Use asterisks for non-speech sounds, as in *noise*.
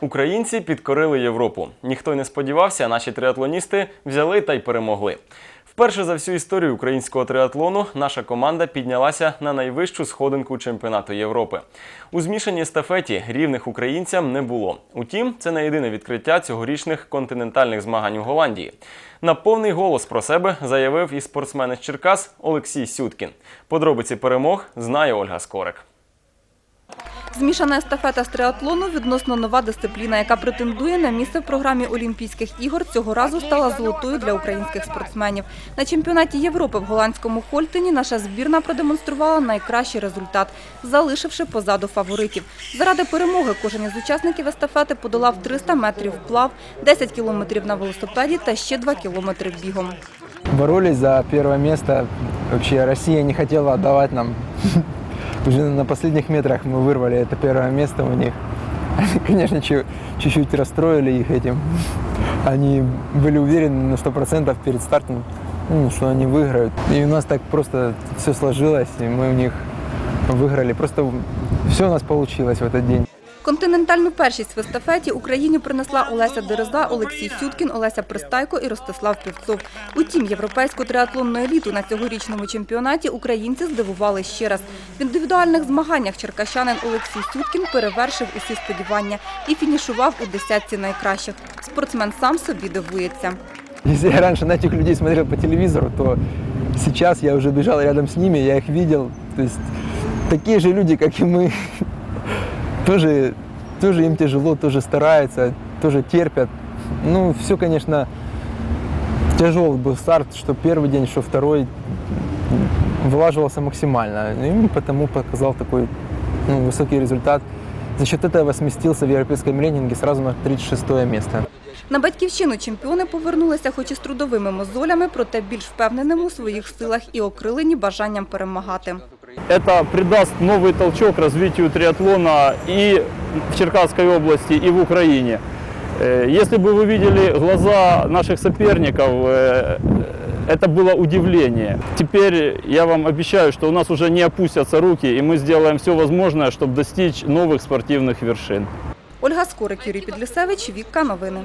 Українці підкорили Європу. Ніхто й не сподівався, наші триатлоністи взяли та й перемогли. Вперше за всю історію українського триатлону наша команда піднялася на найвищу сходинку чемпіонату Європи. У змішаній естафеті рівних українцям не було. Утім, це не єдине відкриття цьогорічних континентальних змагань у Голландії. На повний голос про себе заявив і спортсмен із Черкас Олексій Сюткін. Подробиці перемог знає Ольга Скорик. Змішана естафета з триатлону відносно нова дисципліна, яка претендує на місце в програмі Олімпійських ігор, цього разу стала золотою для українських спортсменів. На чемпіонаті Європи в голландському Хольтині наша збірна продемонструвала найкращий результат, залишивши позаду фаворитів. Заради перемоги кожен із учасників естафети подолав 300 метрів вплав, 10 кілометрів на велосипеді та ще 2 кілометри бігом. боролись за место. Вообще Россия не хотела отдавать нам. *laughs* Уже на последних метрах мы вырвали это первое место у них. Они, конечно, чу- чуть-чуть расстроили их этим. Они были уверены на 100% перед стартом, ну, что они выиграют. И у нас так просто все сложилось, и мы у них выиграли. Просто все у нас получилось в этот день. Континентальну першість в естафеті Україні принесла Олеся Дереза, Олексій Сюткін, Олеся Пристайко і Ростислав Півцов. Утім, європейську триатлонну еліту на цьогорічному чемпіонаті українці здивували ще раз. В індивідуальних змаганнях черкащанин Олексій Сюткін перевершив усі сподівання і фінішував у десятці найкращих. Спортсмен сам собі дивується. Если я раньше на этих людей смотрел по телевизору, то сейчас я уже бежал рядом с ними, я их видел. То есть такие люди, как и мы, тоже, тоже им тяжело, тоже стараются, тоже терпят. Ну, все, конечно, тяжелый был старт, что первый день, что второй, вылаживался максимально. И потому показал такой ну, высокий результат. За счет этого сместился в европейском рейтинге сразу на 36 место. На батьківщину чемпіони повернулися хоч і з трудовими мозолями, проте більш впевненими у своїх силах і окрилені бажанням перемагати. Это придаст новый толчок развитию триатлона и в Черкасской области, и в Украине. Э, Если бы вы видели глаза наших соперников, э, это было удивление. Теперь я вам обещаю, что у нас уже не опустятся руки, и мы сделаем все возможное, чтобы достичь новых спортивных вершин. Ольга Скорик, Юрій Підлісевич, Вікка Новини.